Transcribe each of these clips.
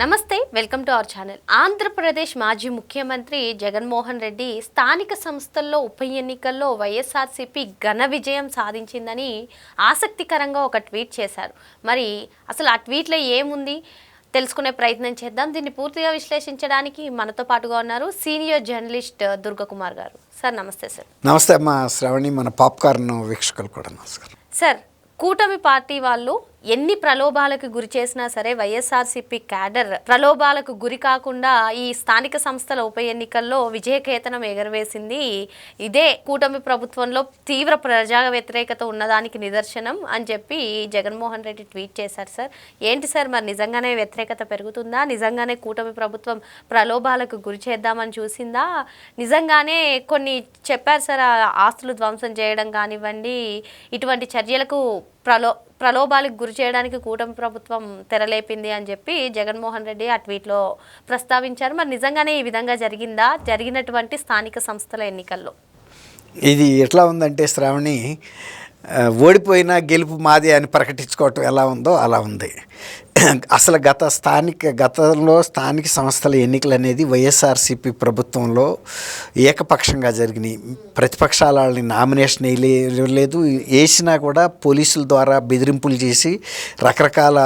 నమస్తే welcome to our channel. Andhra Pradesh మాజీ ముఖ్యమంత్రి జగన్మోహన్ రెడ్డి స్థానిక సంస్థల్లో ఉప ఎన్నికల్లో వైఎస్ఆర్సీపీ ఘన విజయం సాధించిందని ఆసక్తికరంగా ఒక ట్వీట్ చేశారు. మరి అసలు ఆ ట్వీట్లో ఏముంది? తెలుసుకునే ప్రయత్నం చేద్దాం. దీన్ని పూర్తిగా విశ్లేషించడానికి మనతో పాటుగా ఉన్నారు సీనియర్ జర్నలిస్ట్ దుర్గకుమార్ గారు. సార్ నమస్తే సార్. నమస్తే అమ్మా శ్రావణి మన పాప్కార్న్ వీక్షకులు కూడా నమస్కారం సార్ కూటమి పార్టీ వాళ్ళు ఎన్ని ప్రలోభాలకు గురి చేసినా సరే వైఎస్ఆర్సీపీ క్యాడర్ ప్రలోభాలకు గురి కాకుండా ఈ స్థానిక సంస్థల ఉప ఎన్నికల్లో విజయకేతనం ఎగరవేసింది. ఇదే కూటమి ప్రభుత్వంలో తీవ్ర ప్రజా వ్యతిరేకత ఉన్నదానికి నిదర్శనం అని చెప్పి జగన్మోహన్ రెడ్డి ట్వీట్ చేశారు సార్. ఏంటి సార్ మరి నిజంగానే వ్యతిరేకత పెరుగుతుందా? నిజంగానే కూటమి ప్రభుత్వం ప్రలోభాలకు గురి చేద్దామని చూసిందా? నిజంగానే కొన్ని చెప్పారు సార్ ఆ ఆస్తులు ధ్వంసం చేయడం కానివ్వండి ఇటువంటి చర్యలకు ప్రలో ప్రలోభాలకు గురి చేయడానికి కూటమి ప్రభుత్వం తెరలేపింది అని చెప్పి జగన్మోహన్ రెడ్డి ఆ ట్వీట్లో ప్రస్తావించారు. మరి నిజంగానే ఈ విధంగా జరిగిందా? జరిగినటువంటి స్థానిక సంస్థల ఎన్నికల్లో? ఇది ఎట్లా ఉందంటే శ్రావణి ఓడిపోయినా గెలుపు మాది అని ప్రకటించుకోవటం ఎలా ఉందో అలా ఉంది. అసలు గత స్థానిక గతంలో స్థానిక సంస్థల ఎన్నికలు అనేది వైఎస్ఆర్సీపీ ప్రభుత్వంలో ఏకపక్షంగా జరిగినాయి. ప్రతిపక్షాల వాళ్ళని నామినేషన్ వేయలేదు వేసినా కూడా పోలీసుల ద్వారా బెదిరింపులు చేసి రకరకాల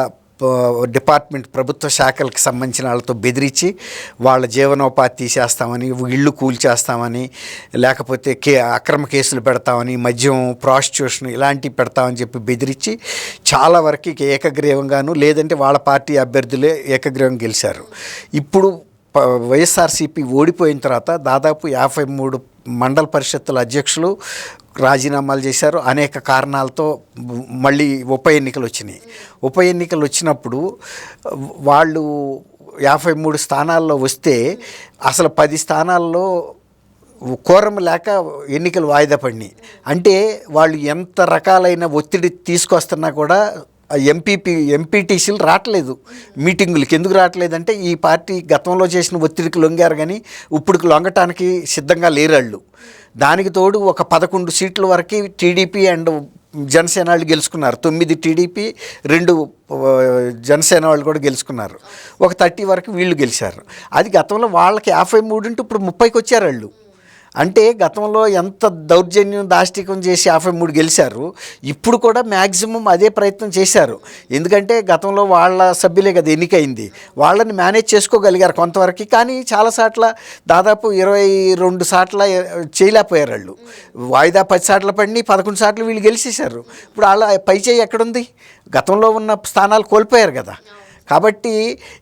డిపార్ట్మెంట్ ప్రభుత్వ శాఖలకు సంబంధించిన వాళ్ళతో బెదిరించి వాళ్ళ జీవనోపాధి తీసేస్తామని ఇళ్ళు కూల్చేస్తామని లేకపోతే కే అక్రమ కేసులు పెడతామని మద్యం ప్రాస్టిట్యూషన్ ఇలాంటివి పెడతామని చెప్పి బెదిరించి చాలా వరకు ఏకగ్రీవంగాను లేదంటే వాళ్ళ పార్టీ అభ్యర్థులే ఏకగ్రీవం గెలిచారు. ఇప్పుడు వైఎస్ఆర్సీపీ ఓడిపోయిన తర్వాత దాదాపు యాభై మూడు మండల పరిషత్తుల అధ్యక్షులు రాజీనామాలు చేశారు. అనేక కారణాలతో మళ్ళీ ఉప ఎన్నికలు వచ్చినాయి. ఉప ఎన్నికలు వచ్చినప్పుడు వాళ్ళు యాభై మూడు స్థానాల్లో వస్తే అసలు పది స్థానాల్లో కోరం లేక ఎన్నికలు వాయిదా పడినాయి. అంటే వాళ్ళు ఎంత రకాలైన ఒత్తిడి తీసుకొస్తున్నా కూడా ఎంపీపీ ఎంపీటీసీలు రావట్లేదు మీటింగులకి ఎందుకు రావట్లేదంటే ఈ పార్టీ గతంలో చేసిన ఒత్తిడికి లొంగారు కానీ ఇప్పుడుకి లొంగటానికి సిద్ధంగా లేరు వాళ్ళు దానికి తోడు ఒక పదకొండు సీట్ల వరకు టీడీపీ అండ్ జనసేన వాళ్ళు గెలుచుకున్నారు. తొమ్మిది టీడీపీ రెండు జనసేన వాళ్ళు కూడా గెలుచుకున్నారు. ఒక థర్టీ వరకు వీళ్ళు గెలిచారు. అది గతంలో వాళ్ళకి యాభై మూడు ఉంటే ఇప్పుడు ముప్పైకి వచ్చారు వాళ్ళు. అంటే గతంలో ఎంత దౌర్జన్యం దాష్టికం చేసి యాభై మూడు గెలిచారు ఇప్పుడు కూడా మ్యాక్సిమం అదే ప్రయత్నం చేశారు. ఎందుకంటే గతంలో వాళ్ళ సభ్యులే కదా ఎన్నికైంది వాళ్ళని మేనేజ్ చేసుకోగలిగారు కొంతవరకు. కానీ చాలా సార్ల దాదాపు ఇరవై రెండు సార్ల చేయలేకపోయారు వాళ్ళు. వాయిదా పది సాట్ల పడిని పదకొండు సార్లు వీళ్ళు గెలిచేశారు. ఇప్పుడు వాళ్ళ పై చేయి ఎక్కడుంది? గతంలో ఉన్న స్థానాలు కోల్పోయారు కదా. కాబట్టి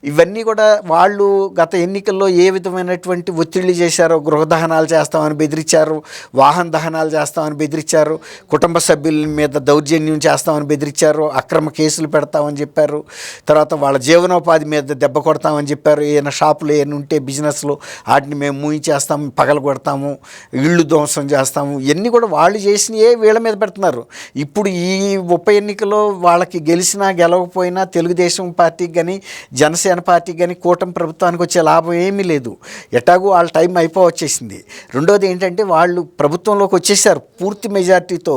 ఇవన్నీ కూడా వాళ్ళు గత ఎన్నికల్లో ఏ విధమైనటువంటి ఒత్తిళ్ళు చేశారో గృహ దహనాలు చేస్తామని బెదిరించారు వాహన దహనాలు చేస్తామని బెదిరించారు కుటుంబ సభ్యుల మీద దౌర్జన్యం చేస్తామని బెదిరించారు అక్రమ కేసులు పెడతామని చెప్పారు తర్వాత వాళ్ళ జీవనోపాధి మీద దెబ్బ కొడతామని చెప్పారు ఏమైనా షాపులు ఏమైనా ఉంటే బిజినెస్లు వాటిని మేము మూయించేస్తాము పగలు కొడతాము ఇళ్ళు ధ్వంసం చేస్తాము ఇవన్నీ కూడా వాళ్ళు చేసినవే వీళ్ళ మీద పెడుతున్నారు. ఇప్పుడు ఈ ఉప ఎన్నికలో వాళ్ళకి గెలిచినా గెలవకపోయినా తెలుగుదేశం పార్టీకి కానీ జనసేన పార్టీ కానీ కూటమి ప్రభుత్వానికి వచ్చే లాభం ఏమీ లేదు. ఎటాగూ వాళ్ళ టైం అయిపో వచ్చేసింది. రెండోది ఏంటంటే వాళ్ళు ప్రభుత్వంలోకి వచ్చేసారు. పూర్తి మెజార్టీతో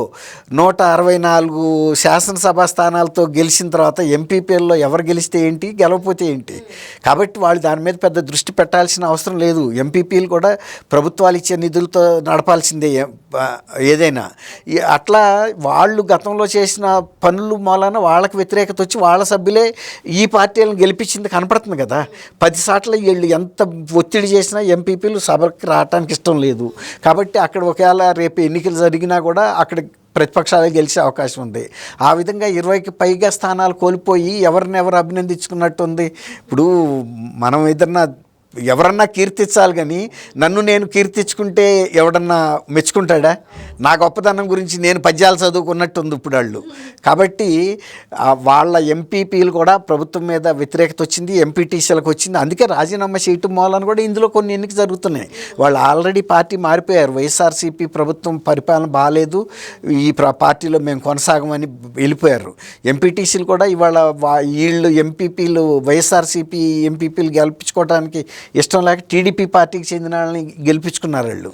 నూట అరవై నాలుగు శాసనసభ స్థానాలతో గెలిచిన తర్వాత ఎంపీపీల్లో ఎవరు గెలిస్తే ఏంటి గెలవపోతే ఏంటి? కాబట్టి వాళ్ళు దాని మీద పెద్ద దృష్టి పెట్టాల్సిన అవసరం లేదు. ఎంపీపీలు కూడా ప్రభుత్వాలు ఇచ్చే నిధులతో నడపాల్సిందే ఏదైనా. అట్లా వాళ్ళు గతంలో చేసిన పనులు మూలాన వాళ్ళకి వ్యతిరేకత వచ్చి వాళ్ళ సభ్యులే ఈ పార్టీలను గెలిపించింది కనపడుతుంది కదా. పది సార్లు వీళ్ళు ఎంత ఒత్తిడి చేసినా ఎంపీపీలు సభకి రావడానికి ఇష్టం లేదు. కాబట్టి అక్కడ ఒకవేళ రేపు ఎన్నికలు జరిగినా కూడా అక్కడ ప్రతిపక్షాలు గెలిచే అవకాశం ఉంది. ఆ విధంగా ఇరవైకి పైగా స్థానాలు కోల్పోయి ఎవరినెవరు అభినందించుకున్నట్టుంది? అభినందించుకున్నట్టు ఉంది ఇప్పుడు మనం ఏదన్నా ఎవరన్నా కీర్తించాలి కానీ నన్ను నేను కీర్తించుకుంటే ఎవడన్నా మెచ్చుకుంటాడా? నా గొప్పదనం గురించి నేను పద్యాలు చదువుకున్నట్టుంది ఇప్పుడు వాళ్ళు. కాబట్టి వాళ్ళ ఎంపీపీలు కూడా ప్రభుత్వం మీద వ్యతిరేకత వచ్చింది ఎంపీటీసీలకు వచ్చింది. అందుకే రాజీనామా చేయటం మూలాన్ని కూడా ఇందులో కొన్ని ఎన్నిక జరుగుతున్నాయి. వాళ్ళు ఆల్రెడీ పార్టీ మారిపోయారు. వైఎస్ఆర్సీపీ ప్రభుత్వం పరిపాలన బాగాలేదు. ఈ పార్టీలో మేము కొనసాగమని వెళ్ళిపోయారు. ఎంపీటీసీలు కూడా ఇవాళ వీళ్ళు ఎంపీపీలు వైఎస్ఆర్సీపీ ఎంపీపీలు గెలిపించుకోవడానికి ఇష్టం లేక టీడీపీ పార్టీకి చెందిన వాళ్ళని గెలిపించుకున్నారు వాళ్ళు.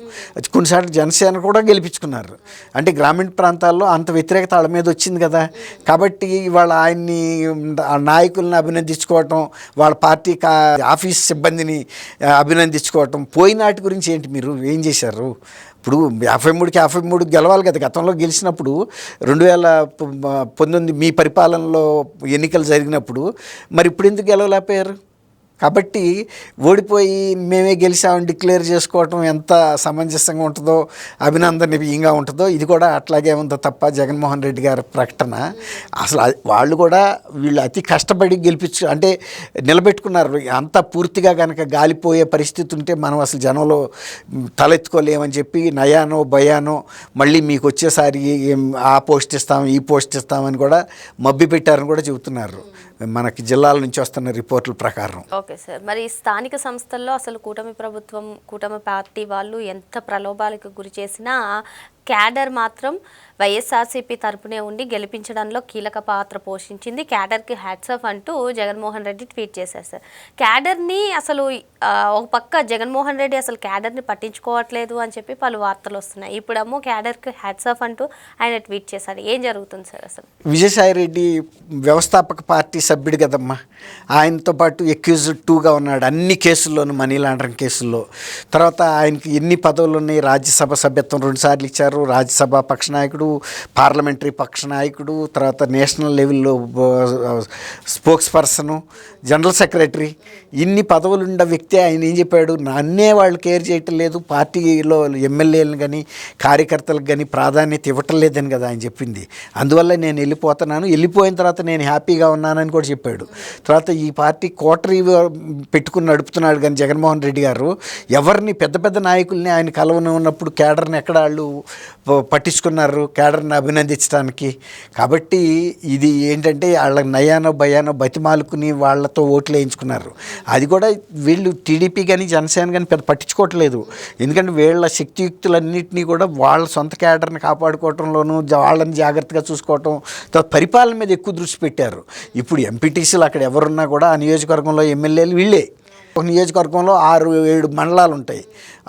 కొన్నిసార్లు జనసేన కూడా గెలిపించుకున్నారు. అంటే గ్రామీణ ప్రాంతాల్లో అంత వ్యతిరేకత వాళ్ళ మీద వచ్చింది కదా. కాబట్టి వాళ్ళ ఆయన్ని ఆ నాయకుల్ని అభినందించుకోవటం వాళ్ళ పార్టీ కా ఆఫీస్ సిబ్బందిని అభినందించుకోవటం పోయినాటి గురించి ఏంటి మీరు? ఏం చేశారు? ఇప్పుడు యాభై మూడుకి యాభై మూడు గెలవాలి కదా. గతంలో గెలిచినప్పుడు రెండు వేల పంతొమ్మిది మీ పరిపాలనలో ఎన్నికలు జరిగినప్పుడు మరి ఇప్పుడు ఎందుకు గెలవలేకపోయారు? కాబట్టి ఓడిపోయి మేమే గెలిచామని డిక్లేర్ చేసుకోవటం ఎంత సమంజసంగా ఉంటుందో అభినందనీయంగా ఉంటుందో ఇది కూడా అట్లాగే ఉందో తప్ప జగన్మోహన్ రెడ్డి గారి ప్రకటన. అసలు వాళ్ళు కూడా వీళ్ళు అతి కష్టపడి గెలిపించు అంటే నిలబెట్టుకున్నారు. అంత పూర్తిగా కనుక గాలిపోయే పరిస్థితి ఉంటే మనం అసలు జనంలో తలెత్తుకోలేమని చెప్పి నయానో భయానో మళ్ళీ మీకు వచ్చేసారి ఆ పోస్ట్ ఇస్తాం ఈ పోస్ట్ ఇస్తామని కూడా మబ్బి పెట్టారని కూడా చెబుతున్నారు. మనకి జిల్లాల నుంచి వస్తున్న రిపోర్టుల ప్రకారం. Okay sir. మరి స్థానిక సంస్థల్లో అసలు కూటమి ప్రభుత్వం కూటమి పార్టీ వాళ్ళు ఎంత ప్రలోభాలకు గురి చేసినా క్యాడర్ మాత్రం వైఎస్ఆర్సీపీ తరపునే ఉండి గెలిపించడంలో కీలక పాత్ర పోషించింది. క్యాడర్కి హ్యాట్సఫ్ అంటూ జగన్మోహన్ రెడ్డి ట్వీట్ చేశారు సార్. క్యాడర్ని అసలు ఒక పక్క జగన్మోహన్ రెడ్డి అసలు క్యాడర్ని పట్టించుకోవట్లేదు అని చెప్పి పలు వార్తలు వస్తున్నాయి. ఇప్పుడేమో క్యాడర్కి హ్యాట్సఫ్ అంటూ ఆయన ట్వీట్ చేశారు. ఏం జరుగుతుంది సార్ అసలు? విజయసాయి రెడ్డి వ్యవస్థాపక పార్టీ సభ్యుడు కదమ్మా. ఆయనతో పాటు ఎక్యూజ్ టూగా ఉన్నాడు. అన్ని కేసుల్లోనూ మనీ లాండరింగ్ కేసుల్లో. తర్వాత ఆయనకి ఎన్ని పదవులు ఉన్నాయి రాజ్యసభ సభ్యత్వం రెండుసార్లు ఇచ్చారు. రాజ్యసభ పక్ష నాయకుడు పార్లమెంటరీ పక్ష నాయకుడు తర్వాత నేషనల్ లెవెల్లో స్పోక్స్ పర్సను జనరల్ సెక్రటరీ. ఇన్ని పదవులు ఉన్న వ్యక్తి ఆయన ఏం చెప్పాడు? నన్నే వాళ్ళు కేర్ చేయటం లేదు. పార్టీలో ఎమ్మెల్యేలను కానీ కార్యకర్తలకు కానీ ప్రాధాన్యత ఇవ్వటం లేదని కదా ఆయన చెప్పింది. అందువల్ల నేను వెళ్ళిపోతున్నాను. వెళ్ళిపోయిన తర్వాత నేను హ్యాపీగా ఉన్నానని కూడా చెప్పాడు. తర్వాత ఈ పార్టీ కోటరీ పెట్టుకుని నడుపుతున్నాడు కానీ జగన్మోహన్ రెడ్డి గారు. ఎవరిని పెద్ద పెద్ద నాయకుల్ని ఆయన కలవని ఉన్నప్పుడు కేడర్ని ఎక్కడ వాళ్ళు పట్టించుకున్నారు కేడర్ని అభినందించడానికి కాబట్టి ఇది ఏంటంటే వాళ్ళ నయానో భయానో బతిమాలుకుని వాళ్ళతో ఓట్లు వేయించుకున్నారు. అది కూడా వీళ్ళు టీడీపీ కానీ జనసేన కానీ పెద్ద పట్టించుకోవట్లేదు. ఎందుకంటే వీళ్ళ శక్తియుక్తులన్నింటినీ కూడా వాళ్ళ సొంత కేడర్ని కాపాడుకోవటంలోనూ వాళ్ళని జాగ్రత్తగా చూసుకోవటం తర్వాత పరిపాలన మీద ఎక్కువ దృష్టి పెట్టారు. ఇప్పుడు ఎంపీటీసీలు అక్కడ ఎవరున్నా కూడా ఆ నియోజకవర్గంలో ఎమ్మెల్యేలు వీళ్ళే. ఒక నియోజకవర్గంలో ఆరు ఏడు మండలాలు ఉంటాయి.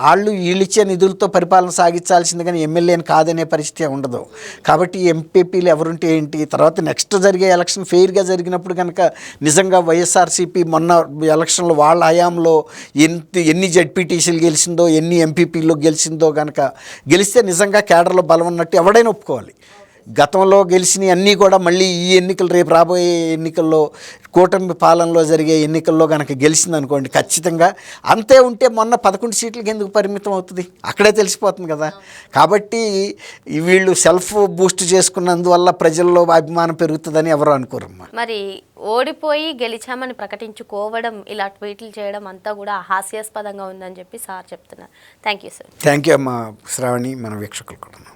వాళ్ళు వీళ్ళిచ్చే నిధులతో పరిపాలన సాగించాల్సింది కానీ ఎమ్మెల్యేని కాదనే పరిస్థితి ఉండదు. కాబట్టి ఎంపీపీలు ఎవరుంటే ఏంటి? తర్వాత నెక్స్ట్ జరిగే ఎలక్షన్ ఫెయిర్గా జరిగినప్పుడు కనుక నిజంగా వైఎస్ఆర్సీపీ మొన్న ఎలక్షన్లో వాళ్ళ హయాంలో ఎంత ఎన్ని జడ్పీటీసీలు గెలిచిందో ఎన్ని ఎంపీపీలో గెలిచిందో కనుక గెలిస్తే నిజంగా కేడర్లో బలం ఉన్నట్టు ఎవడైనా ఒప్పుకోవాలి. గతంలో గెలిచిన అన్నీ కూడా మళ్ళీ ఈ ఎన్నికలు రేపు రాబోయే ఎన్నికల్లో కూటమి పాలనలో జరిగే ఎన్నికల్లో కనుక గెలిచింది అనుకోండి ఖచ్చితంగా అంతే ఉంటే మొన్న పదకొండు సీట్లకి ఎందుకు పరిమితం అవుతుంది? అక్కడే తెలిసిపోతుంది కదా. కాబట్టి వీళ్ళు సెల్ఫ్ బూస్ట్ చేసుకున్నందువల్ల ప్రజల్లో అభిమానం పెరుగుతుందని ఎవరు అనుకోరమ్మా. మరి ఓడిపోయి గెలిచామని ప్రకటించుకోవడం ఇలా ట్వీట్లు చేయడం అంతా కూడా హాస్యాస్పదంగా ఉందని చెప్పి సార్ చెప్తున్నారు. Thank you sir. Thank you అమ్మా శ్రావణి మన వీక్షకులు కూడా